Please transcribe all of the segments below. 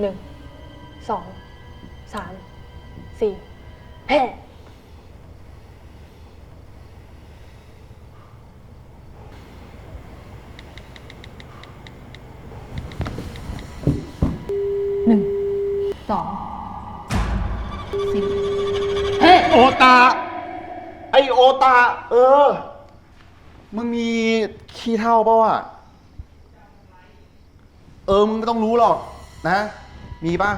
หนึ่งสองสามสี่แห่หนึ่งสองสามสี่แห่โอตา ไอโอตา เออ มึงมีขี้เท่าเปล่าวะ เออ มึงไม่ต้องรู้หรอกนะ มีป่ะ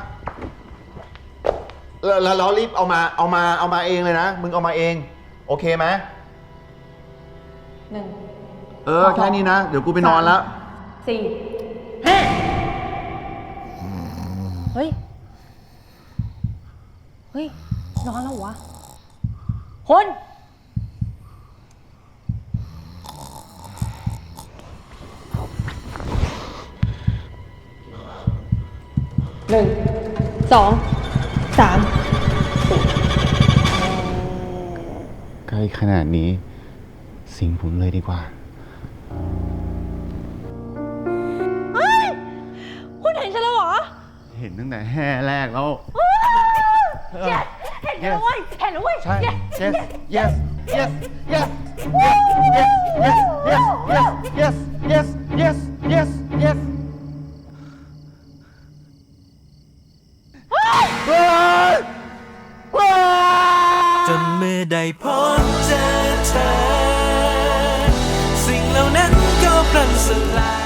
แล้วแล้วแล้วรีบเอามาเอามาเอามาเองเลยนะ มึงเอามาเอง โอเคไหมหนึ่ง เออ แค่นี้นะ เดี๋ยวกูไปนอนแล้ว สี่แห่เฮ้ย เฮ้ย นอนแล้วเหรอวะคน หนึ่งสองสามใกล้ขนาดนี้ สิงผมเลยดีกว่าคุณเห็นฉันแล้วเหรอเห็นตั้งแต่แห่แรกแล้ว yes เห็นแล้วเว้ยเห็นแล้วเว้ยใช่ yes yes yes yes yes yes yes yes yes ได้พบเจอเธอ สิ่งเหล่านั้นก็พลันสลาย